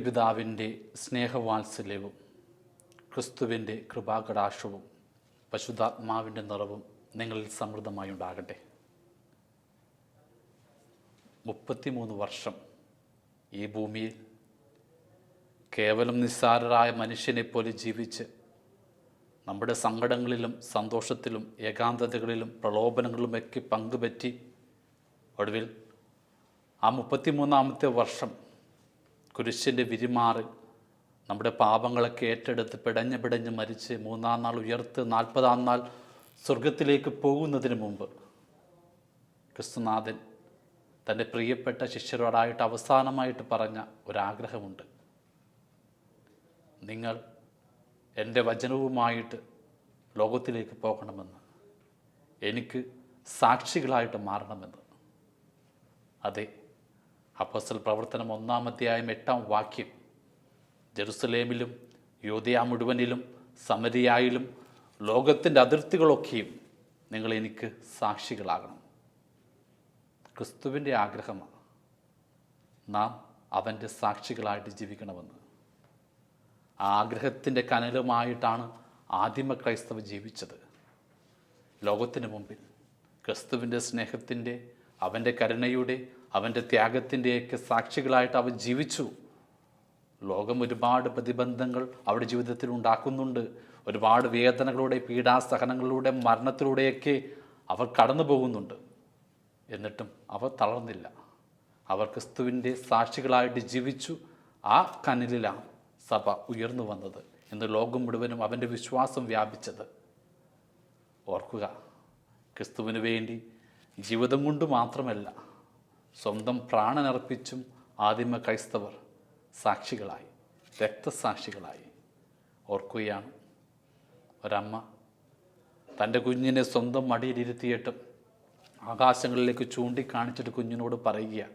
ദൈവപിതാവിന്റെ സ്നേഹവാത്സല്യവും ക്രിസ്തുവിന്റെ കൃപാകടാക്ഷവും പശുതാത്മാവിന്റെ നിറവും നിങ്ങളിൽ സമൃദ്ധമായി ഉണ്ടാകട്ടെ. മുപ്പത്തിമൂന്ന് വർഷം ഈ ഭൂമിയിൽ കേവലം നിസ്സാരരായ മനുഷ്യനെപ്പോലെ ജീവിച്ച് നമ്മുടെ സങ്കടങ്ങളിലും സന്തോഷത്തിലും ഏകാന്തതകളിലും പ്രലോഭനങ്ങളിലുമൊക്കെ പങ്കുപറ്റി ഒടുവിൽ ആ മുപ്പത്തിമൂന്നാമത്തെ വർഷം കുരിശിന്റെ വിരിമാറിൽ നമ്മുടെ പാപങ്ങളൊക്കെ ഏറ്റെടുത്ത് പിടഞ്ഞ് പിടഞ്ഞ് മരിച്ച് മൂന്നാം നാൾ ഉയർത്ത് നാൽപ്പതാം നാൾ സ്വർഗത്തിലേക്ക് പോകുന്നതിന് മുമ്പ് ക്രിസ്തുനാഥൻ തന്റെ പ്രിയപ്പെട്ട ശിഷ്യരോടായിട്ട് അവസാനമായിട്ട് പറഞ്ഞ ഒരാഗ്രഹമുണ്ട്. നിങ്ങൾ എന്റെ വചനവുമായിട്ട് ലോകത്തിലേക്ക് പോകണമെന്ന് എനിക്ക് സാക്ഷികളായിട്ട് മാറണമെന്ന്. അതെ അപ്പസൽ പ്രവർത്തനം ഒന്നാം അധ്യായം എട്ടാം വാക്യം. ജെറുസലേമിലും യോധയ മുഴുവനിലും സമരിയായിലും ലോകത്തിന്റെ അതിർത്തികളൊക്കെയും നിങ്ങൾ എനിക്ക് സാക്ഷികളാകണം. ക്രിസ്തുവിന്റെ ആഗ്രഹമാണ് നാം അവന്റെ സാക്ഷികളായിട്ട് ജീവിക്കണമെന്ന്. ആ ആഗ്രഹത്തിന്റെ കനലുമായിട്ടാണ് ആദിമ ക്രൈസ്തവ ജീവിച്ചത്. ലോകത്തിന് മുമ്പിൽ ക്രിസ്തുവിന്റെ സ്നേഹത്തിന്റെ അവന്റെ കരുണയുടെ അവന്റെ ത്യാഗത്തിന്റെയൊക്കെ സാക്ഷികളായിട്ട് അവൻ ജീവിച്ചു. ലോകം ഒരുപാട് പ്രതിബന്ധങ്ങൾ അവരുടെ ജീവിതത്തിൽ ഉണ്ടാക്കുന്നുണ്ട്. ഒരുപാട് വേദനകളുടെ പീഡാസഹനങ്ങളിലൂടെ മരണത്തിലൂടെയൊക്കെ അവർ കടന്നു പോകുന്നുണ്ട്. എന്നിട്ടും അവർ തളർന്നില്ല. അവർ ക്രിസ്തുവിന്റെ സാക്ഷികളായിട്ട് ജീവിച്ചു. ആ കനലിലാണ് സഭ ഉയർന്നു വന്നത് എന്ന് ലോകം മുഴുവനും അവന്റെ വിശ്വാസം വ്യാപിച്ചത്. ഓർക്കുക ക്രിസ്തുവിന് വേണ്ടി ജീവിതം കൊണ്ട് മാത്രമല്ല സ്വന്തം പ്രാണനർപ്പിച്ചും ആദിമ ക്രൈസ്തവർ സാക്ഷികളായി രക്തസാക്ഷികളായി ഓർക്കുകയാണ്. ഒരമ്മ തന്റെ കുഞ്ഞിനെ സ്വന്തം മടിയിലിരുത്തിയിട്ടും ആകാശങ്ങളിലേക്ക് ചൂണ്ടിക്കാണിച്ചിട്ട് കുഞ്ഞിനോട് പറയുക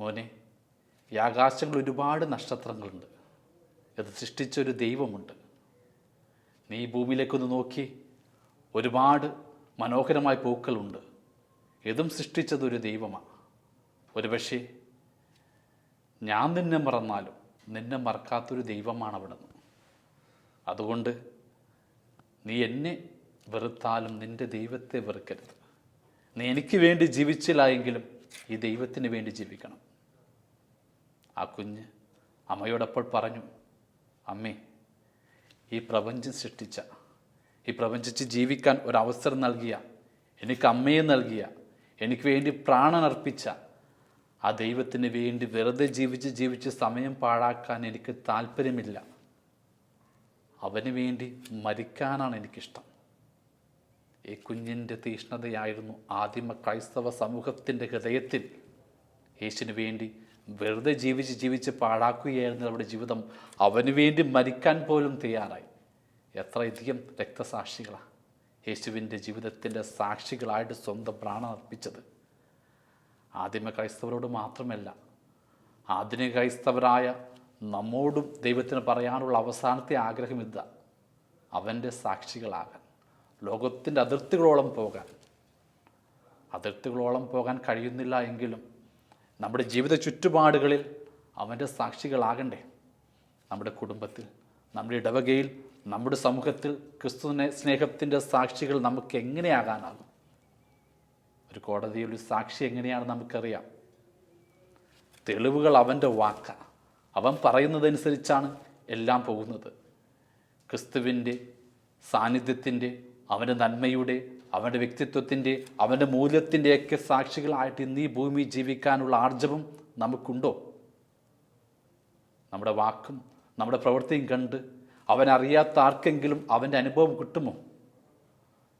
മോനെ ഈ ആകാശങ്ങളിൽ ഒരുപാട് നക്ഷത്രങ്ങളുണ്ട്. സൃഷ്ടിച്ച ഒരു ദൈവമുണ്ട്. നീ ഭൂമിയിലേക്കൊന്ന് നോക്കി ഒരുപാട് മനോഹരമായ പൂക്കളുണ്ട്. ഇതും സൃഷ്ടിച്ചതൊരു ദൈവമാണ് ഒരുപക്ഷെ ഞാൻ നിന്നെ മറന്നാലും നിന്നെ മറക്കാത്തൊരു ദൈവമാണ് അവിടുന്ന്. അതുകൊണ്ട് നീ എന്നെ വെറുത്താലും നിന്റെ ദൈവത്തെ വെറുക്കരുത്. നീ എനിക്ക് വേണ്ടി ജീവിച്ചില്ല എങ്കിലും ഈ ദൈവത്തിന് വേണ്ടി ജീവിക്കണം. ആ കുഞ്ഞ് അമ്മയോടപ്പോൾ പറഞ്ഞു അമ്മേ ഈ പ്രപഞ്ചം സൃഷ്ടിച്ച ഈ പ്രപഞ്ചത്തിൽ ജീവിക്കാൻ ഒരവസരം നൽകിയ എനിക്ക് അമ്മയെ നൽകിയ എനിക്ക് വേണ്ടി പ്രാണനർപ്പിച്ച ആ ദൈവത്തിന് വേണ്ടി വെറുതെ ജീവിച്ച് ജീവിച്ച് സമയം പാഴാക്കാൻ എനിക്ക് താല്പര്യമില്ല. അവന് വേണ്ടി മരിക്കാനാണ് എനിക്കിഷ്ടം. ഈ കുഞ്ഞിന്റെ തീഷ്ണതയായിരുന്നു ആദിമ ക്രൈസ്തവ സമൂഹത്തിന്റെ ഹൃദയത്തിൽ യേശുവിന് വേണ്ടി വെറുതെ ജീവിച്ച് ജീവിച്ച് പാഴാക്കുകയായിരുന്നു അവരുടെ ജീവിതം. അവന് വേണ്ടി മരിക്കാൻ പോലും തയ്യാറായി. എത്രയധികം രക്തസാക്ഷികളാണ് യേശുവിന്റെ ജീവിതത്തിന്റെ സാക്ഷികളായിട്ട് സ്വന്തം പ്രാണം അർപ്പിച്ചത്. ആദിമ ക്രൈസ്തവരോട് മാത്രമല്ല ആധുനിക ക്രൈസ്തവരായ നമ്മോടും ദൈവത്തിന് പറയാനുള്ള അവസാനത്തെ ആഗ്രഹം ഇതാ അവന്റെ സാക്ഷികളാകാൻ ലോകത്തിന്റെ അതിർത്തികളോളം പോകാൻ. അതിർത്തികളോളം പോകാൻ കഴിയുന്നില്ല എങ്കിലും നമ്മുടെ ജീവിത ചുറ്റുപാടുകളിൽ അവന്റെ സാക്ഷികളാകണ്ടേ. നമ്മുടെ കുടുംബത്തിൽ നമ്മുടെ ഇടവകയിൽ നമ്മുടെ സമൂഹത്തിൽ ക്രിസ്തുവിനെ സ്നേഹത്തിന്റെ സാക്ഷികൾ നമുക്ക് എങ്ങനെയാകാനാകും? ഒരു കോടതിയിൽ ഒരു സാക്ഷി എങ്ങനെയാണ് നമുക്കറിയാം. തെളിവുകൾ അവന്റെ വാക്ക. അവൻ പറയുന്നതനുസരിച്ചാണ് എല്ലാം പോകുന്നത്. ക്രിസ്തുവിന്റെ സാന്നിധ്യത്തിന്റെ അവന്റെ നന്മയുടെ അവന്റെ വ്യക്തിത്വത്തിന്റെ അവന്റെ മൂല്യത്തിന്റെയൊക്കെ സാക്ഷികളായിട്ട് ഇന്ന് ഈ ഭൂമി ജീവിക്കാനുള്ള ആർജവം നമുക്കുണ്ടോ? നമ്മുടെ വാക്കും നമ്മുടെ പ്രവൃത്തിയും കണ്ട് അവനറിയാത്ത ആർക്കെങ്കിലും അവന്റെ അനുഭവം കിട്ടുമോ?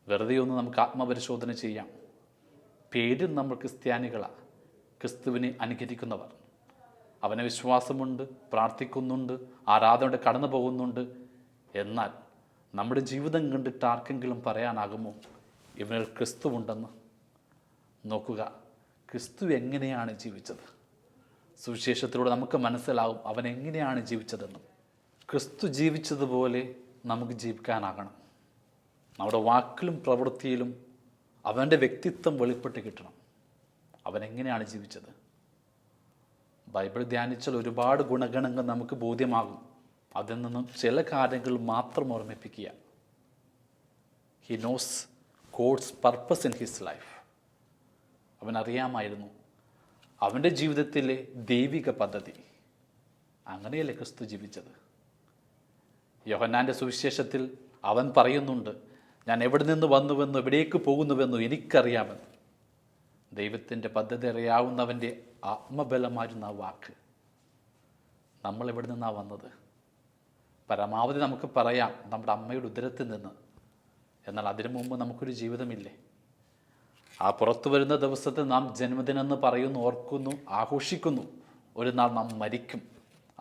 വെറുതെ ഒന്ന് നമുക്ക് ആത്മപരിശോധന ചെയ്യാം. പേരും നമ്മൾ ക്രിസ്ത്യാനികളാണ് ക്രിസ്തുവിനെ അനുകരിക്കുന്നവർ. അവനെ വിശ്വാസമുണ്ട് പ്രാർത്ഥിക്കുന്നുണ്ട് ആരാധനയുടെ കടന്നു പോകുന്നുണ്ട്. എന്നാൽ നമ്മുടെ ജീവിതം കണ്ടിട്ട് ആർക്കെങ്കിലും പറയാനാകുമോ? ഇവനിൽ ക്രിസ്തുവുണ്ടെന്ന് നോക്കുക ക്രിസ്തു എങ്ങനെയാണ് ജീവിച്ചത്? സുവിശേഷത്തിലൂടെ നമുക്ക് മനസ്സിലാവും അവൻ എങ്ങനെയാണ് ജീവിച്ചതെന്നും. ക്രിസ്തു ജീവിച്ചതുപോലെ നമുക്ക് ജീവിക്കാനാകണം. നമ്മുടെ വാക്കിലും പ്രവൃത്തിയിലും അവന്റെ വ്യക്തിത്വം വെളിപ്പെട്ട് കിട്ടണം. അവൻ എങ്ങനെയാണ് ജീവിച്ചത്? ബൈബിൾ ധ്യാനിച്ചാൽ ഒരുപാട് ഗുണഗണങ്ങൾ നമുക്ക് ബോധ്യമാകും. അതിൽ നിന്നും ചില കാര്യങ്ങൾ മാത്രം ഓർമ്മിപ്പിക്കുക. He knows God's purpose in his life അവൻ അറിയാമായിരുന്നു അവന്റെ ജീവിതത്തിലെ ദൈവിക പദ്ധതി. അങ്ങനെയല്ലേ ക്രിസ്തു ജീവിച്ചത്? യോഹന്നാന്റെ സുവിശേഷത്തിൽ അവൻ പറയുന്നുണ്ട് ഞാൻ എവിടെ നിന്ന് വന്നുവെന്നോ എവിടേക്ക് പോകുന്നുവെന്നോ എനിക്കറിയാമെന്ന് ദൈവത്തിന്റെ പദ്ധതി അറിയാവുന്നവന്റെ ആത്മബലമായിരുന്ന ആ വാക്ക്. നമ്മൾ എവിടെ നിന്നാണ് വന്നത്? പരമാവധി നമുക്ക് പറയാം നമ്മുടെ അമ്മയുടെ ഉദരത്തിൽ നിന്ന്. എന്നാൽ അതിനു മുമ്പ് നമുക്കൊരു ജീവിതമില്ലേ? ആ പുറത്തു വരുന്ന ദിവസത്തെ നാം ജന്മദിനെന്ന് പറയുന്നു ഓർക്കുന്നു ആഘോഷിക്കുന്നു. ഒരു നാൾ നാം മരിക്കും.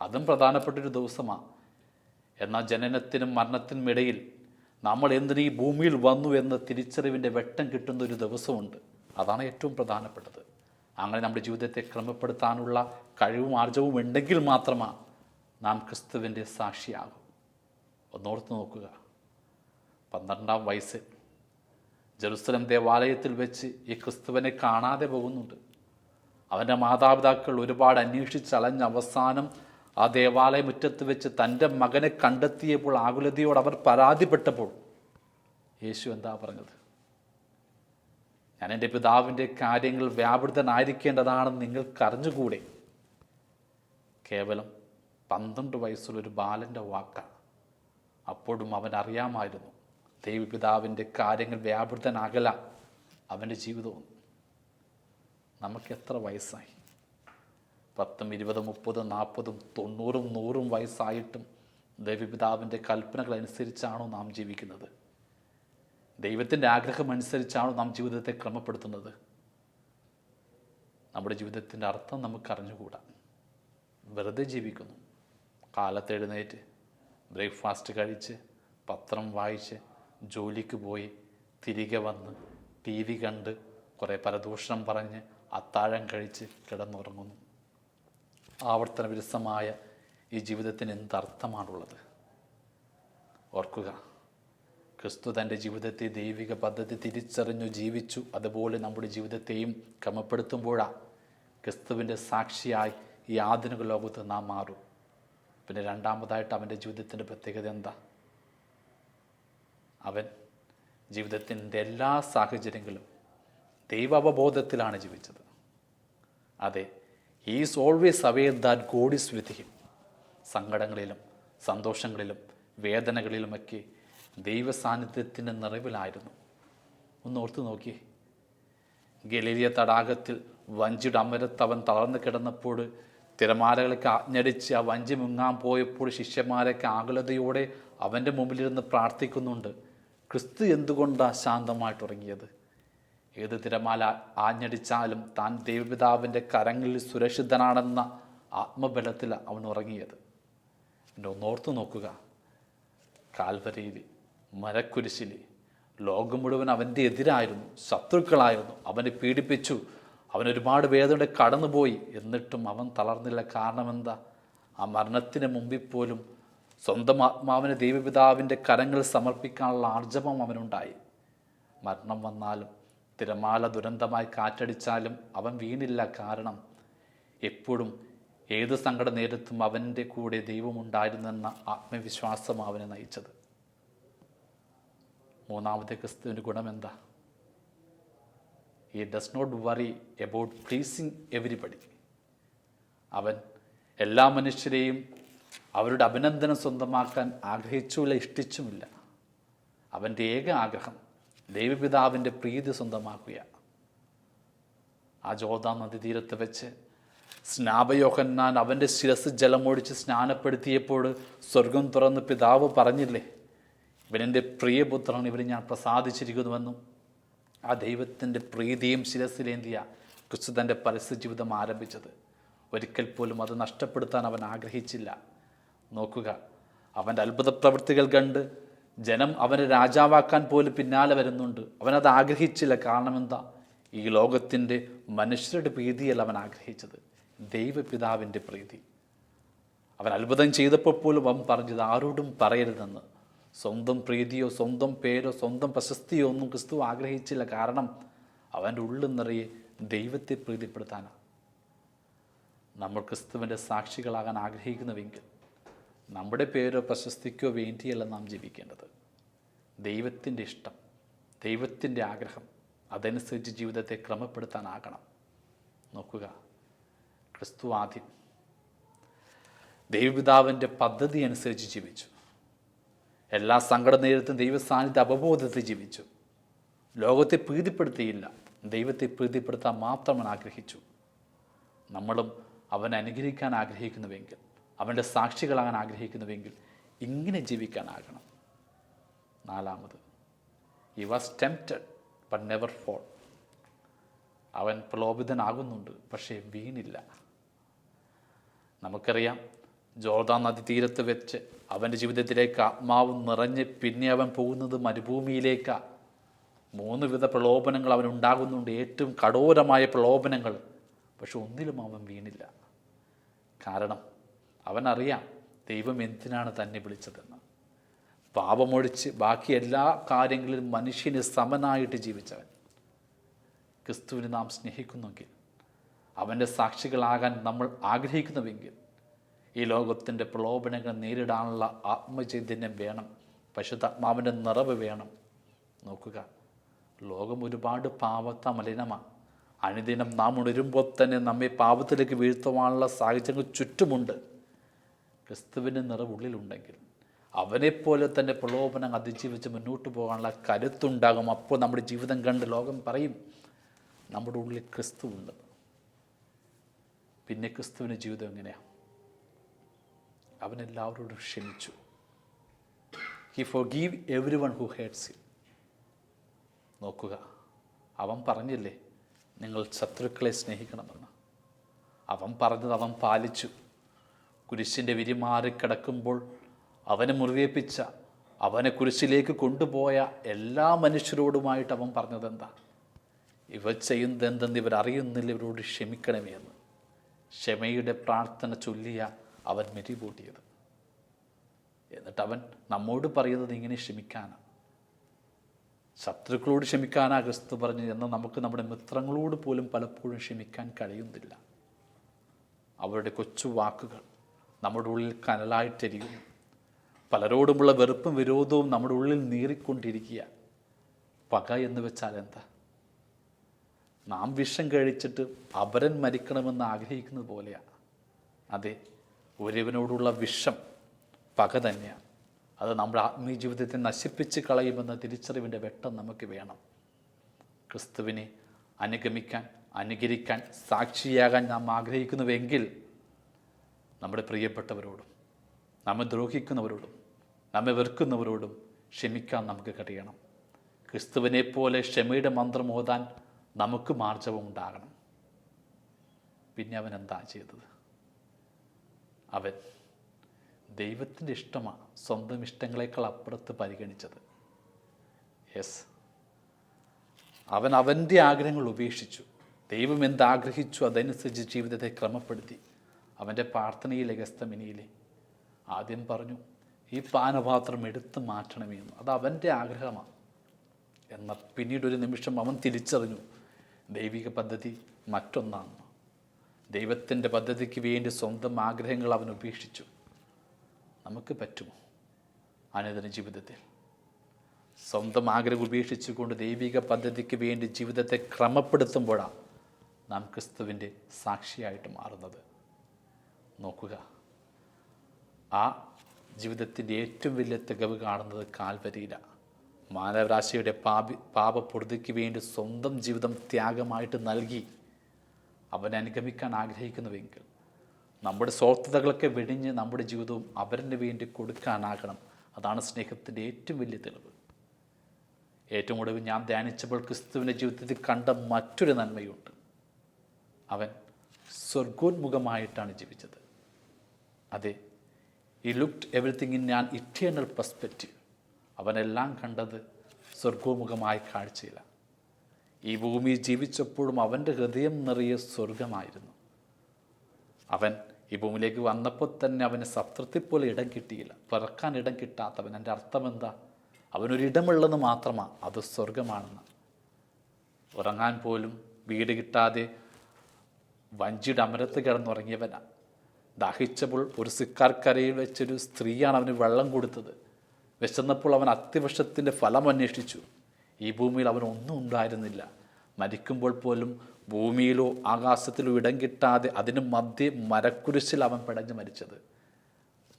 അതും പ്രധാനപ്പെട്ടൊരു ദിവസമാണ് എന്നാൽ ജനനത്തിനും മരണത്തിനും ഇടയിൽ നമ്മൾ എന്തിനീ ഭൂമിയിൽ വന്നു എന്ന തിരിച്ചറിവിന്റെ വെട്ടം കിട്ടുന്ന ഒരു ദിവസമുണ്ട്. അതാണ് ഏറ്റവും പ്രധാനപ്പെട്ടത്. അങ്ങനെ നമ്മുടെ ജീവിതത്തെ ക്രമപ്പെടുത്താനുള്ള കഴിവും ആർജവും ഉണ്ടെങ്കിൽ മാത്രമാണ് നാം ക്രിസ്തുവിന്റെ സാക്ഷിയാകും. ഒന്നോർത്ത് നോക്കുക. പന്ത്രണ്ടാം വയസ്സിൽ ജെറുസലം ദേവാലയത്തിൽ വെച്ച് ഈ ക്രിസ്തുവിനെ കാണാതെ പോകുന്നുണ്ട്. അവന്റെ മാതാപിതാക്കൾ ഒരുപാട് അന്വേഷിച്ചളഞ്ഞ് അവസാനം ആ ദേവാലയ മുറ്റത്ത് വെച്ച് തന്റെ മകനെ കണ്ടെത്തിയപ്പോൾ ആകുലതയോട് അവർ പരാതിപ്പെട്ടപ്പോൾ യേശു എന്താ പറഞ്ഞത്? ഞാൻ എന്റെ പിതാവിന്റെ കാര്യങ്ങൾ വ്യാപൃതനായിരിക്കേണ്ടതാണെന്ന് നിങ്ങൾക്കറിഞ്ഞുകൂടെ? കേവലം പന്ത്രണ്ട് വയസ്സുള്ളൊരു ബാലന്റെ വാക്കാണ്. അപ്പോഴും അവൻ അറിയാമായിരുന്നു ദൈവപിതാവിന്റെ കാര്യങ്ങൾ വ്യാപൃതനാകല അവന്റെ ജീവിതവും നമുക്ക് എത്ര വയസ്സായി? പത്തും ഇരുപതും മുപ്പതും നാൽപ്പതും തൊണ്ണൂറും നൂറും വയസ്സായിട്ടും ദൈവപിതാവിന്റെ കൽപ്പനകൾ അനുസരിച്ചാണോ നാം ജീവിക്കുന്നത്? ദൈവത്തിന്റെ ആഗ്രഹം അനുസരിച്ചാണോ നാം ജീവിതത്തെ ക്രമപ്പെടുത്തുന്നത്? നമ്മുടെ ജീവിതത്തിന്റെ അർത്ഥം നമുക്ക് അറിഞ്ഞുകൂടാ വെറുതെ ജീവിക്കുന്നു. കാലത്ത് എഴുന്നേറ്റ് ബ്രേക്ക്ഫാസ്റ്റ് കഴിച്ച് പത്രം വായിച്ച് ജോലിക്ക് പോയി തിരികെ വന്ന് ടി വി കണ്ട് കുറേ പരദൂഷണം പറഞ്ഞ് അത്താഴം കഴിച്ച് കിടന്നുറങ്ങുന്നു. ആവർത്തന വിരസമായ ഈ ജീവിതത്തിന് എന്തർത്ഥമാണുള്ളത് ഓർക്കുക ക്രിസ്തു തന്റെ ജീവിതത്തെ ദൈവിക പദ്ധതി തിരിച്ചറിഞ്ഞു ജീവിച്ചു. അതുപോലെ നമ്മുടെ ജീവിതത്തെയും ക്രമപ്പെടുത്തുമ്പോഴാണ് ക്രിസ്തുവിന്റെ സാക്ഷിയായി ഈ ആധുനിക ലോകത്ത് നാം മാറും. പിന്നെ രണ്ടാമതായിട്ട് അവന്റെ ജീവിതത്തിന്റെ പ്രത്യേകത എന്താ? അവൻ ജീവിതത്തിന്റെ എല്ലാ സാഹചര്യങ്ങളും ദൈവാവബോധത്തിലാണ് ജീവിച്ചത്. അതെ is always aware that God is with him സങ്കടങ്ങളിലും സന്തോഷങ്ങളിലും വേദനകളിലുമൊക്കെ ദൈവ സാന്നിധ്യത്തിന്റെ നിറവിലായിരുന്നു. ഒന്ന് ഓർത്തു നോക്കിയേ. ഗലീലിയ തടാകത്തിൽ വഞ്ചിയുടെ അമരത്ത് അവൻ തളർന്നു കിടന്നപ്പോൾ തിരമാലകളൊക്കെ ആജ്ഞടിച്ച് ആ വഞ്ചി മുങ്ങാൻ പോയപ്പോൾ ശിഷ്യന്മാരൊക്കെ ആകുലതയോടെ അവന്റെ മുമ്പിലിരുന്ന് പ്രാർത്ഥിക്കുന്നുണ്ട്. ക്രിസ്തു എന്തുകൊണ്ടാണ് ശാന്തമായിട്ട് ഉറങ്ങിയത്? ഏത് തിരമാല ആഞ്ഞടിച്ചാലും താൻ ദൈവപിതാവിന്റെ കരങ്ങളിൽ സുരക്ഷിതനാണെന്ന ആത്മബലത്തിൽ അവൻ ഉറങ്ങിയത്. എന്റെ ഒന്നോർത്ത് നോക്കുക. കാൽവരയിൽ മരക്കുരിശിൽ ലോകം മുഴുവൻ അവന്റെ എതിരായിരുന്നു ശത്രുക്കളായിരുന്നു. അവനെ പീഡിപ്പിച്ചു. അവൻ ഒരുപാട് വേദന കടന്നുപോയി. എന്നിട്ടും അവൻ തളർന്നില്ല. കാരണമെന്താ? ആ മരണത്തിന് മുമ്പിൽ പോലും സ്വന്തം ആത്മാവിനെ ദൈവപിതാവിന്റെ കരങ്ങൾ സമർപ്പിക്കാനുള്ള ആർജവം അവനുണ്ടായി. മരണം വന്നാലും തിരമാല ദുരന്തമായി കാറ്റടിച്ചാലും അവൻ വീണില്ല കാരണം. എപ്പോഴും ഏത് സങ്കട നേരത്തും അവന്റെ കൂടെ ദൈവമുണ്ടായിരുന്നെന്ന ആത്മവിശ്വാസം അവനെ നയിച്ചത്. മൂന്നാമത്തെ ക്രിസ്തുവിന്റെ ഗുണമെന്താ? He does not worry about pleasing everybody അവൻ എല്ലാ മനുഷ്യരെയും അവരുടെ അഭിനന്ദനം സ്വന്തമാക്കാൻ ആഗ്രഹിച്ചുമില്ല ഇഷ്ടിച്ചുമില്ല. അവന്റെ ഏക ആഗ്രഹം ദൈവപിതാവിന്റെ പ്രീതി സ്വന്തമാക്കുക. ആ ജോദാ നദീതീരത്ത് വെച്ച് സ്നാപയോഹന്നാൻ അവന്റെ ശിരസ് ജലമൊഴിച്ച് സ്നാനപ്പെടുത്തിയപ്പോൾ സ്വർഗം തുറന്ന് പിതാവ് പറഞ്ഞില്ലേ ഇവനെന്റെ പ്രിയപുത്രൻ ഇവന് ഞാൻ പ്രസാദിച്ചിരിക്കുന്നുവെന്നും ആ ദൈവത്തിന്റെ പ്രീതിയും ശിരസിലേന്തിയ ക്രിസ്തു തന്റെ പരസ്യ ജീവിതം ആരംഭിച്ചത്. ഒരിക്കൽ പോലും അത് നഷ്ടപ്പെടുത്താൻ അവൻ ആഗ്രഹിച്ചില്ല. നോക്കുക അവന്റെ അത്ഭുത പ്രവൃത്തികൾ കണ്ട് ജനം അവനെ രാജാവാക്കാൻ പോലും പിന്നാലെ വരുന്നുണ്ട്. അവനത് ആഗ്രഹിച്ചില്ല. കാരണം എന്താ? ഈ ലോകത്തിന്റെ മനുഷ്യരുടെ പ്രീതിയല്ല അവൻ ആഗ്രഹിച്ചത്. ദൈവപിതാവിന്റെ പ്രീതി. അവൻ അത്ഭുതം ചെയ്തപ്പോൾ പോലും അവൻ പറഞ്ഞത് ആരോടും പറയരുതെന്ന്. സ്വന്തം പ്രീതിയോ സ്വന്തം പേരോ സ്വന്തം പ്രശസ്തിയോ ഒന്നും ക്രിസ്തു ആഗ്രഹിച്ചില്ല. കാരണം അവന്റെ ഉള്ളിൽ നിറയെ ദൈവത്തെ പ്രീതിപ്പെടുത്താനാണ്. നമ്മൾ ക്രിസ്തുവിന്റെ സാക്ഷികളാകാൻ ആഗ്രഹിക്കുന്നുവെങ്കിൽ നമ്മുടെ പേരോ പ്രശസ്തിക്കോ വേണ്ടിയല്ല നാം ജീവിക്കേണ്ടത്. ദൈവത്തിന്റെ ഇഷ്ടം ദൈവത്തിന്റെ ആഗ്രഹം അതനുസരിച്ച് ജീവിതത്തെ ക്രമപ്പെടുത്താനാകണം. നോക്കുക ക്രിസ്തു ആദ്യം ദൈവപിതാവിന്റെ പദ്ധതി അനുസരിച്ച് ജീവിച്ചു. എല്ലാ സങ്കട നേരത്തും ദൈവസാന്നിധ്യ അവബോധത്തിൽ ജീവിച്ചു. ലോകത്തെ പ്രീതിപ്പെടുത്തിയില്ല ദൈവത്തെ പ്രീതിപ്പെടുത്താൻ മാത്രമാണ് ആഗ്രഹിച്ചു. നമ്മളും അവൻ ആഗ്രഹിക്കുന്നുവെങ്കിൽ അവന്റെ സാക്ഷികളാകാൻ ആഗ്രഹിക്കുന്നുവെങ്കിൽ ഇങ്ങനെ ജീവിക്കാനാകണം. നാലാമത് he was tempted but never fall അവൻ പ്രലോഭിതനാകുന്നുണ്ട് പക്ഷേ വീണില്ല. നമുക്കറിയാം ജോർദാൻ നദി തീരത്ത് വെച്ച് അവന്റെ ജീവിതത്തിലേക്ക് ആത്മാവ് നിറഞ്ഞ് പിന്നെ അവൻ പോകുന്നത് മരുഭൂമിയിലേക്കാണ് മൂന്ന് വിധ പ്രലോഭനങ്ങൾ അവൻ അവനുണ്ടാകുന്നുണ്ട് ഏറ്റവും കഠോരമായ പ്രലോഭനങ്ങൾ. പക്ഷെ ഒന്നിലും അവൻ വീണില്ല. കാരണം അവനറിയാം ദൈവം എന്തിനാണ് തന്നെ വിളിച്ചതെന്ന്. പാപമൊഴിച്ച് ബാക്കി എല്ലാ കാര്യങ്ങളിലും മനുഷ്യന് സമനായിട്ട് ജീവിച്ചവൻ. ക്രിസ്തുവിനെ നാം സ്നേഹിക്കുന്നെങ്കിൽ അവന്റെ സാക്ഷികളാകാൻ നമ്മൾ ആഗ്രഹിക്കുന്നുവെങ്കിൽ ഈ ലോകത്തിന്റെ പ്രലോഭനങ്ങൾ നേരിടാനുള്ള ആത്മചൈതന്യം വേണം പശുതാത്മാവിന്റെ നിറവ് വേണം. നോക്കുക ലോകം ഒരുപാട് പാപത്ത മലിനമാണ് അനുദിനം നാം ഉണരുമ്പോൾ തന്നെ നമ്മെ പാപത്തിലേക്ക് വീഴ്ത്തുവാനുള്ള സാഹചര്യങ്ങൾ ചുറ്റുമുണ്ട്. ക്രിസ്തുവിന്റെ നിറവുള്ളിലുണ്ടെങ്കിൽ അവനെപ്പോലെ തന്നെ പ്രലോഭനം അതിജീവിച്ച് മുന്നോട്ട് പോകാനുള്ള കരുത്തുണ്ടാകും. അപ്പോൾ നമ്മുടെ ജീവിതം കണ്ട് ലോകം പറയും നമ്മുടെ ഉള്ളിൽ ക്രിസ്തു ഉണ്ട്. പിന്നെ ക്രിസ്തുവിന്റെ ജീവിതം എങ്ങനെയാണ് അവനെല്ലാവരോടും ക്ഷമിച്ചു. He forgive everyone who you നോക്കുക. അവൻ പറഞ്ഞില്ലേ നിങ്ങൾ ശത്രുക്കളെ സ്നേഹിക്കണമെന്ന്. അവൻ പറഞ്ഞത് അവൻ പാലിച്ചു. കുരിശിന്റെ വിരിമാറി കിടക്കുമ്പോൾ അവനെ മുറിവേപ്പിച്ച അവനെ കുരിശിലേക്ക് കൊണ്ടുപോയ എല്ലാ മനുഷ്യരോടുമായിട്ട് അവൻ പറഞ്ഞതെന്താ? ഇവർ ചെയ്യുന്നത് എന്തെന്ന് ഇവരറിയുന്നില്ല ഇവരോട് ക്ഷമിക്കണമേ എന്ന്. ക്ഷമയുടെ പ്രാർത്ഥന ചൊല്ലിയ അവൻ മെരിപൂട്ടിയത് എന്നിട്ട് അവൻ നമ്മോട് പറയുന്നത് ഇങ്ങനെ ക്ഷമിക്കാനാണ് ശത്രുക്കളോട് ക്ഷമിക്കാനാ ക്രിസ്തു പറഞ്ഞു എന്നാൽ നമുക്ക് നമ്മുടെ മിത്രങ്ങളോട് പോലും പലപ്പോഴും ക്ഷമിക്കാൻ കഴിയുന്നില്ല. അവരുടെ കൊച്ചു വാക്കുകൾ നമ്മുടെ ഉള്ളിൽ കനലായിട്ടിരിക്കുന്നു. പലരോടുമുള്ള വെറുപ്പും വിരോധവും നമ്മുടെ ഉള്ളിൽ നീറിക്കൊണ്ടിരിക്കുക. പക എന്ന് വെച്ചാൽ എന്താ? നാം വിഷം കഴിച്ചിട്ട് അപരൻ മരിക്കണമെന്ന് ആഗ്രഹിക്കുന്നത് പോലെയാണ് അതെ ഒരുവനോടുള്ള വിഷം പക തന്നെയാണ് അത് നമ്മുടെ ആത്മീയ ജീവിതത്തെ നശിപ്പിച്ച് കളയുമെന്ന തിരിച്ചറിവിന്റെ വെട്ടം നമുക്ക് വേണം. ക്രിസ്തുവിനെ അനുഗമിക്കാൻ അനുകരിക്കാൻ സാക്ഷിയാകാൻ നാം ആഗ്രഹിക്കുന്നുവെങ്കിൽ നമ്മുടെ പ്രിയപ്പെട്ടവരോടും നമ്മെ ദ്രോഹിക്കുന്നവരോടും നമ്മെ വെറുക്കുന്നവരോടും ക്ഷമിക്കാൻ നമുക്ക് കഴിയണം. ക്രിസ്തുവിനെ പോലെ ക്ഷമയുടെ മന്ത്രം ഓതാൻ നമുക്ക് മാർജവം ഉണ്ടാകണം. പിന്നെ അവൻ എന്താ ചെയ്തത്? അവൻ ദൈവത്തിന്റെ ഇഷ്ടമാണ് സ്വന്തം ഇഷ്ടങ്ങളെക്കാൾ അപ്പുറത്ത് പരിഗണിച്ചത്. യെസ് അവൻ അവന്റെ ആഗ്രഹങ്ങൾ ഉപേക്ഷിച്ചു. ദൈവം എന്താഗ്രഹിച്ചു അതനുസരിച്ച് ജീവിതത്തെ ക്രമപ്പെടുത്തി. അവന്റെ പ്രാർത്ഥനയിലെ ഗസ്തമിനിയിലെ ആദ്യം പറഞ്ഞു ഈ പാനപാത്രം എടുത്തു മാറ്റണമെന്ന് അത് അവന്റെ ആഗ്രഹമാണ്. എന്നാൽ പിന്നീട് ഒരു നിമിഷം അവൻ തിരിച്ചറിഞ്ഞു ദൈവിക പദ്ധതി മറ്റൊന്നാണ്. ദൈവത്തിന്റെ പദ്ധതിക്ക് വേണ്ടി സ്വന്തം ആഗ്രഹങ്ങൾ അവൻ ഉപേക്ഷിച്ചു. നമുക്ക് പറ്റുമോ അനുദിന ജീവിതത്തിൽ? സ്വന്തം ആഗ്രഹം ഉപേക്ഷിച്ചുകൊണ്ട് ദൈവിക പദ്ധതിക്ക് വേണ്ടി ജീവിതത്തെ ക്രമപ്പെടുത്തുമ്പോഴാണ് നാം ക്രിസ്തുവിന്റെ സാക്ഷിയായിട്ട് മാറുന്നത്. നോക്കുക. ആ ജീവിതത്തിന്റെ ഏറ്റവും വലിയ തികവ് കാണുന്നത് കാൽവരിയിലാണ് മാനവരാശിയുടെ പാപി പാപപ്പൊടുതിക്ക് വേണ്ടി സ്വന്തം ജീവിതം ത്യാഗമായിട്ട് നൽകി അവനെ അനുഗമിക്കാൻ ആഗ്രഹിക്കുന്നുവെങ്കിൽ നമ്മുടെ സ്വാർത്ഥതകളൊക്കെ വെടിഞ്ഞ് നമ്മുടെ ജീവിതവും അവരന് വേണ്ടി കൊടുക്കാനാകണം. അതാണ് സ്നേഹത്തിന്റെ ഏറ്റവും വലിയ തെളിവ്. ഏറ്റവും കൂടുതൽ ഞാൻ ധ്യാനിച്ചപ്പോൾ ക്രിസ്തുവിന്റെ ജീവിതത്തിൽ കണ്ട മറ്റൊരു നന്മയുണ്ട്. അവൻ സ്വർഗോന്മുഖമായിട്ടാണ് ജീവിച്ചത്. അതെ. ഈ ലുക്ഡ് എവറിത്തിങ് ഇൻ ഞാൻ ഇറ്റേണൽ പെർസ്പെക്റ്റീവ് അവനെല്ലാം കണ്ടത് സ്വർഗോമുഖമായ കാഴ്ചയിലാണ്. ഈ ഭൂമി ജീവിച്ചപ്പോഴും അവന്റെ ഹൃദയം നിറയെ സ്വർഗമായിരുന്നു അവൻ ഈ ഭൂമിയിലേക്ക് വന്നപ്പോൾ തന്നെ അവന് സത്രത്തിൽ പോലെ ഇടം കിട്ടിയില്ല. പിറക്കാൻ ഇടം കിട്ടാത്തവൻ. എന്റെ അർത്ഥം എന്താ? അവനൊരിടമുള്ളത് മാത്രമാണ്. അത് സ്വർഗമാണെന്ന് ഉറങ്ങാൻ പോലും വീട് കിട്ടാതെ വഞ്ചിയുടെ അമരത്ത് കിടന്നുറങ്ങിയവനാ. ദാഹിച്ചപ്പോൾ ഒരു സിക്കാർക്കരയിൽ വെച്ചൊരു സ്ത്രീയാണ് അവന് വെള്ളം കൊടുത്തത്. വിശന്നപ്പോൾ അവൻ അത്യവശത്തിന്റെ ഫലം അന്വേഷിച്ചു. ഈ ഭൂമിയിൽ അവനൊന്നും ഉണ്ടായിരുന്നില്ല. മരിക്കുമ്പോൾ പോലും ഭൂമിയിലോ ആകാശത്തിലോ ഇടം കിട്ടാതെ അതിന് മധ്യ മരക്കുരിശിൽ അവൻ പിടഞ്ഞ് മരിച്ചത്.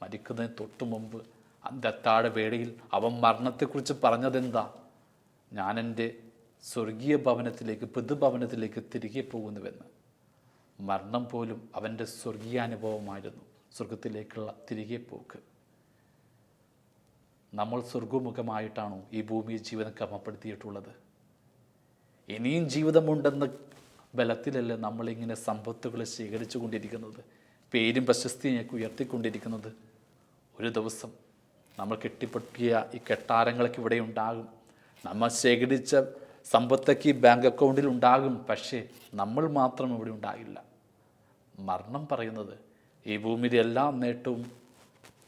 മരിക്കുന്നതിന് തൊട്ടു മുമ്പ് അന്തത്താഴ വേളയിൽ അവൻ മരണത്തെക്കുറിച്ച് പറഞ്ഞതെന്താ? ഞാനെന്റെ സ്വർഗീയ ഭവനത്തിലേക്ക് പിതൃഭവനത്തിലേക്ക് തിരികെ പോകുന്നുവെന്ന്. മരണം പോലും അവന്റെ സ്വർഗീയാനുഭവമായിരുന്നു. സ്വർഗത്തിലേക്കുള്ള തിരികെ പോക്ക്. നമ്മൾ സ്വർഗമുഖമായിട്ടാണോ ഈ ഭൂമിയിൽ ജീവിതം ക്രമപ്പെടുത്തിയിട്ടുള്ളത് ഇനിയും ജീവിതമുണ്ടെന്ന ബലത്തിലല്ലേ നമ്മളിങ്ങനെ സമ്പത്തുകളെ ശേഖരിച്ചു കൊണ്ടിരിക്കുന്നത് പേരും പ്രശസ്തിയൊക്കെ ഉയർത്തിക്കൊണ്ടിരിക്കുന്നത്? ഒരു ദിവസം നമ്മൾ കെട്ടിപ്പൊട്ടിയ ഈ കെട്ടാരങ്ങളൊക്കെ ഇവിടെ ഉണ്ടാകും. നമ്മൾ ശേഖരിച്ച സമ്പത്തൊക്കെ ഈ ബാങ്ക് അക്കൗണ്ടിൽ ഉണ്ടാകും. പക്ഷേ നമ്മൾ മാത്രം ഇവിടെ ഉണ്ടാകില്ല. മരണം പറയുന്നത്. ഈ ഭൂമിയിലെ എല്ലാ നേട്ടവും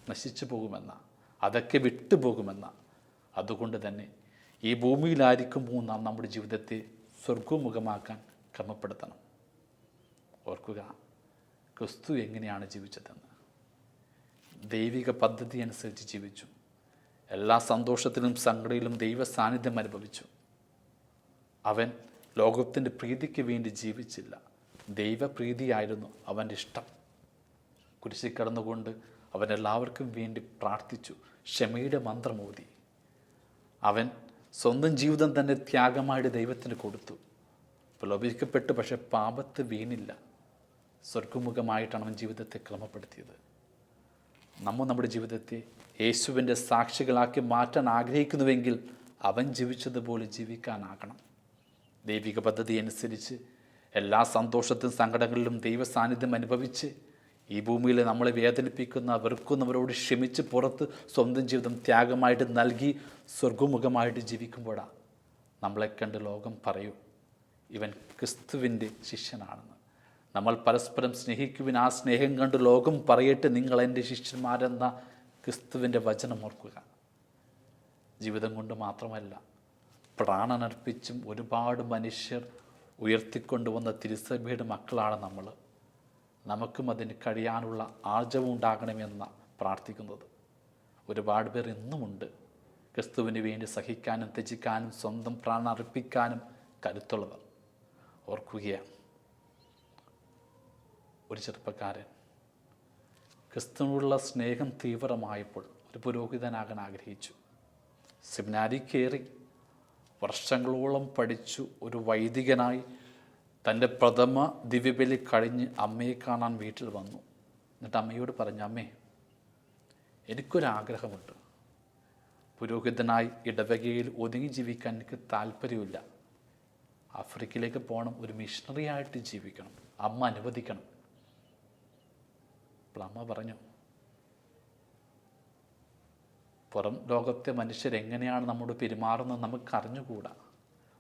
നശിച്ചു പോകുമെന്ന. അതൊക്കെ വിട്ടുപോകുമെന്ന അതുകൊണ്ട് തന്നെ ഈ ഭൂമിയിലായിരിക്കുമ്പോൾ നാം നമ്മുടെ ജീവിതത്തെ സ്വർഗമുഖമാക്കാൻ ക്രമപ്പെടുത്തണം. ഓർക്കുക ക്രിസ്തു എങ്ങനെയാണ് ജീവിച്ചതെന്ന്. ദൈവിക പദ്ധതി അനുസരിച്ച് ജീവിച്ചു. എല്ലാ സന്തോഷത്തിലും സങ്കടയിലും ദൈവ സാന്നിധ്യം അനുഭവിച്ചു. അവൻ ലോകത്തിന്റെ പ്രീതിക്ക് വേണ്ടി ജീവിച്ചില്ല. ദൈവപ്രീതിയായിരുന്നു അവന്റെ ഇഷ്ടം. കുരിശി കടന്നുകൊണ്ട് അവനെല്ലാവർക്കും വേണ്ടി പ്രാർത്ഥിച്ചു. ക്ഷമയുടെ മന്ത്രമോതി അവൻ സ്വന്തം ജീവിതം തന്നെ ത്യാഗമായിട്ട് ദൈവത്തിന് കൊടുത്തു. പ്രലോഭിക്കപ്പെട്ടു പക്ഷെ പാപത്ത് വീണില്ല. സ്വർഗമുഖമായിട്ടാണ് അവൻ ജീവിതത്തെ ക്രമപ്പെടുത്തിയത്. നമ്മൾ നമ്മുടെ ജീവിതത്തെ യേശുവിന്റെ സാക്ഷികളാക്കി മാറ്റാൻ ആഗ്രഹിക്കുന്നുവെങ്കിൽ അവൻ ജീവിച്ചതുപോലെ ജീവിക്കാനാകണം. ദൈവിക പദ്ധതി അനുസരിച്ച് എല്ലാ സന്തോഷത്തിലും സങ്കടങ്ങളിലും ദൈവ സാന്നിധ്യം അനുഭവിച്ച് ഈ ഭൂമിയിൽ നമ്മളെ വേദനിപ്പിക്കുന്ന വെറുക്കുന്നവരോട് ക്ഷമിച്ച് പുറത്ത് സ്വന്തം ജീവിതം ത്യാഗമായിട്ട് നൽകി സ്വർഗമുഖമായിട്ട് ജീവിക്കുമ്പോഴാണ് നമ്മളെ കണ്ട് ലോകം പറയൂ ഇവൻ ക്രിസ്തുവിന്റെ ശിഷ്യനാണെന്ന്. നമ്മൾ പരസ്പരം സ്നേഹിക്കുവിൻ ആ സ്നേഹം കണ്ട് ലോകം പറയട്ടെ നിങ്ങൾ എന്റെ ശിഷ്യന്മാരെന്ന ക്രിസ്തുവിന്റെ വചനം ഓർക്കുക. ജീവിതം കൊണ്ട് മാത്രമല്ല പ്രാണനർപ്പിച്ചും ഒരുപാട് മനുഷ്യർ ഉയർത്തിക്കൊണ്ടുവന്ന തിരുസഭയുടെ മക്കളാണ് നമ്മൾ. നമുക്കും അതിന് കഴിയാനുള്ള ആർജവം ഉണ്ടാകണമെന്ന പ്രാർത്ഥിക്കുന്നത്. ഒരുപാട് പേർ ഇന്നുമുണ്ട്. ക്രിസ്തുവിന് വേണ്ടി സഹിക്കാനും ത്യജിക്കാനും സ്വന്തം പ്രാണർപ്പിക്കാനും കരുത്തുള്ളവർ ഓർക്കുകയാണ് ഒരു ചെറുപ്പക്കാരൻ. ക്രിസ്തുവിനുള്ള സ്നേഹം തീവ്രമായപ്പോൾ ഒരു പുരോഹിതനാകാൻ ആഗ്രഹിച്ചു. സെമിനാരി കയറി വർഷങ്ങളോളം പഠിച്ചു ഒരു വൈദികനായി തന്റെ പ്രഥമ ദിവ്യബലി കഴിഞ്ഞ് അമ്മയെ കാണാൻ വീട്ടിൽ വന്നു. എന്നിട്ട് അമ്മയോട് പറഞ്ഞു അമ്മേ എനിക്കൊരാഗ്രഹമുണ്ട്. പുരോഹിതനായി ഇടവകയിൽ ഒതുങ്ങി ജീവിക്കാൻ എനിക്ക് താല്പര്യമില്ല. ആഫ്രിക്കയിലേക്ക് പോകണം ഒരു മിഷണറി ആയിട്ട് ജീവിക്കണം. അമ്മ അനുവദിക്കണം. അപ്പോൾ അമ്മ പറഞ്ഞു പുറം ലോകത്തെ മനുഷ്യരെങ്ങനെയാണ് നമ്മോട് പെരുമാറുന്നത് നമുക്ക് അറിഞ്ഞുകൂടാ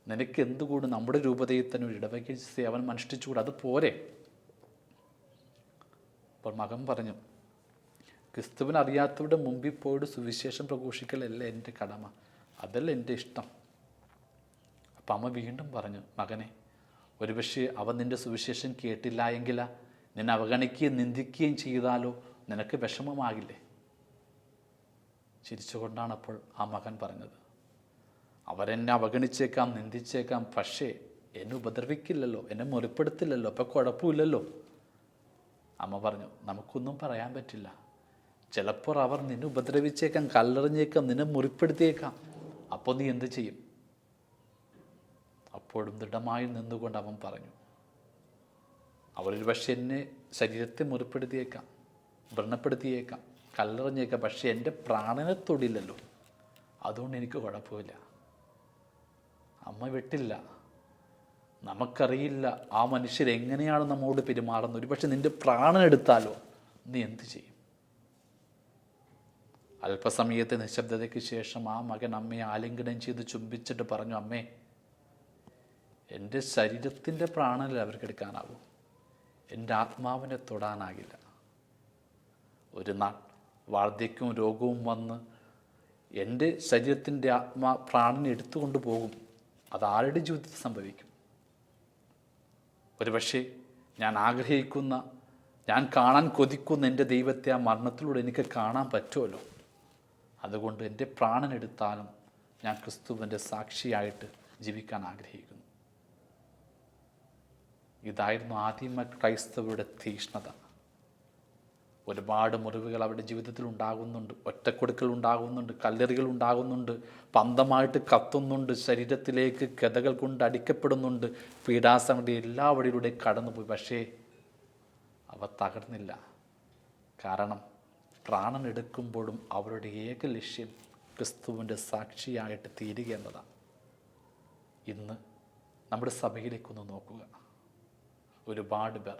നിനക്ക് എന്തുകൂടി നമ്മുടെ രൂപതയിൽ തന്നെ ഒരു ഇടവകയിൽ സേവനം അനുഷ്ഠിച്ചുകൂടാ. അത് പോരെ. അപ്പോൾ മകൻ പറഞ്ഞു ക്രിസ്തുവിനെ അറിയാത്തവരുടെ മുമ്പിൽ പോയിട്ട് സുവിശേഷം പ്രഘോഷിക്കലല്ല എന്റെ കടമ? അതല്ല എന്റെ ഇഷ്ടം. അപ്പം അമ്മ വീണ്ടും പറഞ്ഞു മകനെ ഒരുപക്ഷെ അവൻ നിന്റെ സുവിശേഷം കേട്ടില്ല എങ്കിലാ നിന്നെ അവഗണിക്കുകയും നിന്ദിക്കുകയും ചെയ്താലോ? നിനക്ക് വിഷമമാകില്ലേ? ചിരിച്ചുകൊണ്ടാണ് അപ്പോൾ ആ മകൻ പറഞ്ഞത് അവരെന്നെ അവഗണിച്ചേക്കാം നിന്ദിച്ചേക്കാം പക്ഷേ എന്നെ ഉപദ്രവിക്കില്ലല്ലോ എന്നെ മുറിപ്പെടുത്തില്ലല്ലോ അപ്പം കുഴപ്പമില്ലല്ലോ. അമ്മ പറഞ്ഞു നമുക്കൊന്നും പറയാൻ പറ്റില്ല. ചിലപ്പോൾ അവർ നിന്നെ ഉപദ്രവിച്ചേക്കാം കല്ലെറിഞ്ഞേക്കാം നിന്നെ മുറിപ്പെടുത്തിയേക്കാം. അപ്പോൾ നീ എന്ത് ചെയ്യും? അപ്പോഴും ദൃഢമായി നിന്നുകൊണ്ട് അവൻ പറഞ്ഞു അവരൊരു പക്ഷെ എന്നെ ശരീരത്തെ മുറിപ്പെടുത്തിയേക്കാം വ്രണപ്പെടുത്തിയേക്കാം. കല്ലെറിഞ്ഞേക്കാം പക്ഷെ എന്റെ പ്രാണനെ തൊടില്ലല്ലോ. അതുകൊണ്ട് എനിക്ക് കുഴപ്പമില്ല. അമ്മ വിട്ടില്ല. നമുക്കറിയില്ല ആ മനുഷ്യർ എങ്ങനെയാണ് നമ്മോട് പെരുമാറുന്നത്. ഒരു പക്ഷെ നിന്റെ പ്രാണൻ എടുത്താലോ? നീ എന്ത് ചെയ്യും? അല്പസമയത്തെ നിശബ്ദതയ്ക്ക് ശേഷം ആ മകൻ അമ്മയെ ആലിംഗനം ചെയ്ത് ചുംബിച്ചിട്ട് പറഞ്ഞു അമ്മേ എന്റെ ശരീരത്തിന്റെ പ്രാണനിൽ എടുക്കാനാവും. എന്റെ ആത്മാവിനെ തൊടാനാകില്ല. ഒരു നാൾ വാർദ്ധക്യവും രോഗവും വന്ന് എന്റെ ശരീരത്തിന്റെ ആത്മാ പ്രാണനെ എടുത്തുകൊണ്ട് പോകും. അത് ആരുടെ ജീവിതത്തിൽ സംഭവിക്കും? ഒരുപക്ഷെ ഞാൻ ആഗ്രഹിക്കുന്ന ഞാൻ കാണാൻ കൊതിക്കുന്ന എന്റെ ദൈവത്തെ ആ മരണത്തിലൂടെ എനിക്ക് കാണാൻ പറ്റുമല്ലോ. അതുകൊണ്ട് എന്റെ പ്രാണനെടുത്താലും ഞാൻ ക്രിസ്തുവിന്റെ സാക്ഷിയായിട്ട് ജീവിക്കാൻ ആഗ്രഹിക്കുന്നു. ഇതായിരുന്നു ആദിമ ക്രൈസ്തവരുടെ തീഷ്ണത. ഒരുപാട് മുറിവുകൾ അവരുടെ ജീവിതത്തിൽ ഉണ്ടാകുന്നുണ്ട്. ഒറ്റക്കൊടുക്കൽ ഉണ്ടാകുന്നുണ്ട്. കല്ലെറികൾ ഉണ്ടാകുന്നുണ്ട്. പന്തമായിട്ട് കത്തുന്നുണ്ട്. ശരീരത്തിലേക്ക് ഗതകൾ കൊണ്ട് അടിക്കപ്പെടുന്നുണ്ട്. പീഡാസങ്ങളുടെ എല്ലാ വഴിയിലൂടെ കടന്നുപോയി. പക്ഷേ അവ തകർന്നില്ല. കാരണം പ്രാണൻ എടുക്കുമ്പോഴും അവരുടെ ഏക ലക്ഷ്യം ക്രിസ്തുവിന്റെ സാക്ഷിയായിട്ട് തീരുക എന്നതാണ്. ഇന്ന് നമ്മുടെ സഭയിലേക്കൊന്ന് നോക്കുക. ഒരുപാട് പേർ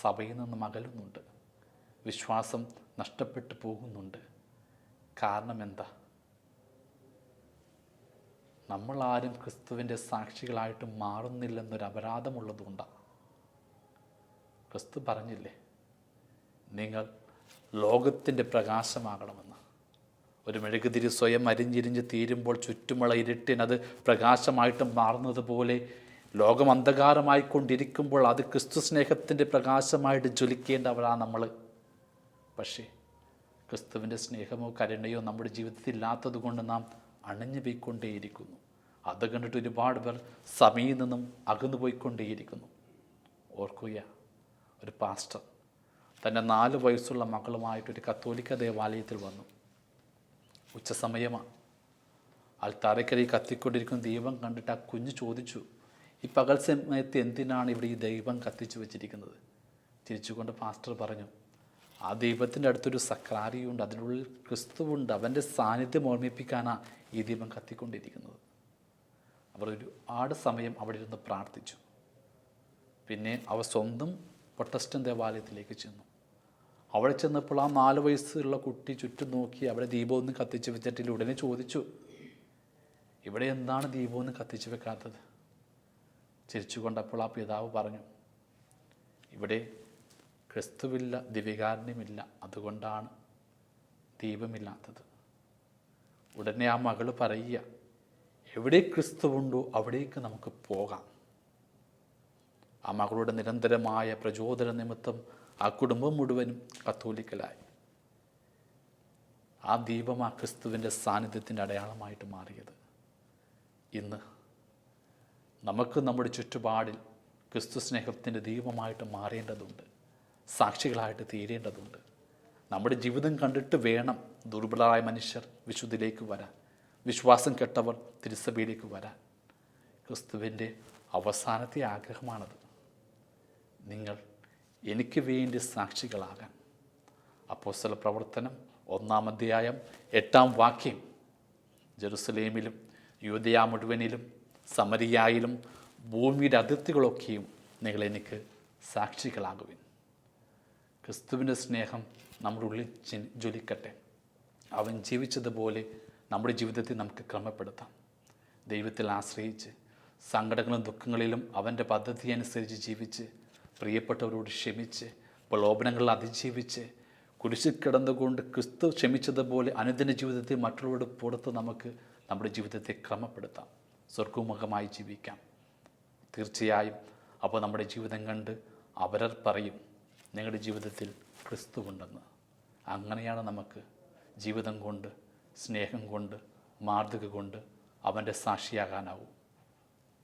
സഭയിൽ നിന്നും അകലുന്നുണ്ട് വിശ്വാസം നഷ്ടപ്പെട്ടു പോകുന്നുണ്ട്. കാരണം എന്താ? നമ്മളാരും ക്രിസ്തുവിന്റെ സാക്ഷികളായിട്ട് മാറുന്നില്ലെന്നൊരു അപരാധമുള്ളതുകൊണ്ടാണ് ക്രിസ്തു പറഞ്ഞില്ലേ നിങ്ങൾ ലോകത്തിന്റെ പ്രകാശമാകണമെന്ന്. ഒരു മെഴുകുതിരി സ്വയം അരിഞ്ഞിരിഞ്ഞ് തീരുമ്പോൾ ചുറ്റുമുള്ള ഇരുട്ടിനത് പ്രകാശമായിട്ട് മാറുന്നത് പോലെ ലോകം അന്ധകാരമായിക്കൊണ്ടിരിക്കുമ്പോൾ അത് ക്രിസ്തു സ്നേഹത്തിന്റെ പ്രകാശമായിട്ട് ജ്വലിക്കേണ്ടവരാണ് നമ്മൾ പക്ഷേ ക്രിസ്തുവിന്റെ സ്നേഹമോ കരുണയോ നമ്മുടെ ജീവിതത്തിൽ ഇല്ലാത്തത് കൊണ്ട് നാം അണഞ്ഞു പോയിക്കൊണ്ടേയിരിക്കുന്നു. അത് കണ്ടിട്ട് ഒരുപാട് പേർ സമയിൽ നിന്നും അകന്നു പോയിക്കൊണ്ടേയിരിക്കുന്നു. ഓർക്കുക ഒരു പാസ്റ്റർ തന്റെ നാല് വയസ്സുള്ള മകളുമായിട്ടൊരു കത്തോലിക്ക ദേവാലയത്തിൽ വന്നു. ഉച്ച സമയമാണ് ആൾത്താരക്കരി കത്തിക്കൊണ്ടിരിക്കുന്ന ദൈവം കണ്ടിട്ട് ആ കുഞ്ഞ് ചോദിച്ചു ഈ പകൽ സമയത്ത് എന്തിനാണ് ഇവിടെ ഈ ദൈവം കത്തിച്ചു വെച്ചിരിക്കുന്നത്? തിരിച്ചുകൊണ്ട് പാസ്റ്റർ പറഞ്ഞു ആ ദൈവത്തിന്റെ അടുത്തൊരു സക്രാരിയുണ്ട് അതിനുള്ളിൽ ക്രിസ്തുവുണ്ട്. അവന്റെ സാന്നിധ്യം ഓർമ്മിപ്പിക്കാനാണ് ഈ ദീപം കത്തിക്കൊണ്ടിരിക്കുന്നത്. അവർ ഒരു ആട് സമയം അവിടെ ഇരുന്ന് പ്രാർത്ഥിച്ചു. പിന്നെ അവർ സ്വന്തം പ്രൊട്ടസ്റ്റൻ ദേവാലയത്തിലേക്ക് ചെന്നു. അവിടെ ചെന്നപ്പോൾ ആ നാല് വയസ്സുള്ള കുട്ടി ചുറ്റും നോക്കി അവിടെ ദീപമൊന്നും കത്തിച്ച് വെച്ചിട്ടില്ല. ഉടനെ ചോദിച്ചു ഇവിടെ എന്താണ് ദീപമൊന്നും കത്തിച്ച് വെക്കാത്തത്? ചിരിച്ചുകൊണ്ടപ്പോൾ ആ പിതാവ് പറഞ്ഞു ഇവിടെ ക്രിസ്തുവില്ല ദിവ്യകാരുണ്യമില്ല. അതുകൊണ്ടാണ് ദീപമില്ലാത്തത്. ഉടനെ ആ മകൾ പറയുക എവിടെ ക്രിസ്തുവുണ്ടോ അവിടേക്ക് നമുക്ക് പോകാം. ആ മകളുടെ നിരന്തരമായ പ്രചോദന നിമിത്തം ആ കുടുംബം മുഴുവനും കത്തോലിക്കലായി. ആ ദീപം ആ ക്രിസ്തുവിന്റെ സാന്നിധ്യത്തിന്റെ അടയാളമായിട്ട് മാറിയത്. ഇന്ന് നമുക്ക് നമ്മുടെ ചുറ്റുപാടിൽ ക്രിസ്തു സ്നേഹത്തിന്റെ ദീപമായിട്ട് മാറേണ്ടതുണ്ട്. സാക്ഷികളായിട്ട് തീരേണ്ടതുണ്ട്. നമ്മുടെ ജീവിതം കണ്ടിട്ട് വേണം ദുർബലരായ മനുഷ്യർ വിശുദ്ധിയിലേക്ക് വരാൻ. വിശ്വാസം കെട്ടവർ തിരുസഭയിലേക്ക് വരാൻ. ക്രിസ്തുവിന്റെ അവസാനത്തെ ആഗ്രഹമാണത്. നിങ്ങൾ എനിക്ക് വേണ്ടി സാക്ഷികളാകാൻ. അപ്പോസ്തല പ്രവർത്തനം ഒന്നാം അധ്യായം എട്ടാം വാക്യം. ജെറുസലേമിലും യൂതയ മുഴുവനിലും സമരിയായിലും ഭൂമിയുടെ അതിർത്തികളൊക്കെയും നിങ്ങൾ എനിക്ക് സാക്ഷികളാകുവിൻ. ക്രിസ്തുവിന്റെ സ്നേഹം നമ്മുടെ ഉള്ളിൽ ജ്വലിക്കട്ടെ. അവൻ ജീവിച്ചതുപോലെ നമ്മുടെ ജീവിതത്തിൽ നമുക്ക് ക്രമപ്പെടുത്താം. ദൈവത്തിൽ ആശ്രയിച്ച് സങ്കടങ്ങളും ദുഃഖങ്ങളിലും അവന്റെ പദ്ധതി അനുസരിച്ച് ജീവിച്ച് പ്രിയപ്പെട്ടവരോട് ക്ഷമിച്ച് പ്രലോഭനങ്ങളിൽ അതിജീവിച്ച് കുരിശിൽ കിടന്നുകൊണ്ട് ക്രിസ്തു ക്ഷമിച്ചതുപോലെ അനുദിന ജീവിതത്തിൽ മറ്റുള്ളവരോട് പുറത്ത് നമുക്ക് നമ്മുടെ ജീവിതത്തെ ക്രമപ്പെടുത്താം. സ്വർഗമുഖമായി ജീവിക്കാം. തീർച്ചയായും അപ്പോൾ നമ്മുടെ ജീവിതം കണ്ട് അവരർ പറയും നിങ്ങളുടെ ജീവിതത്തിൽ ക്രിസ്തു ക്രിസ്തുവുണ്ടെന്ന് അങ്ങനെയാണ് നമുക്ക് ജീവിതം കൊണ്ട് സ്നേഹം കൊണ്ട് മാതൃക കൊണ്ട് അവന്റെ സാക്ഷിയാകാനാവും.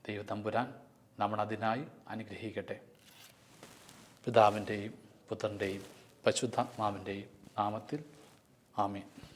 ദൈവതമ്പുരാൻ നമ്മളതിനായി അനുഗ്രഹിക്കട്ടെ. പിതാവിന്റെയും പുത്രന്റെയും പശുദ്ധാത്മാവിന്റെയും നാമത്തിൽ ആമേൻ.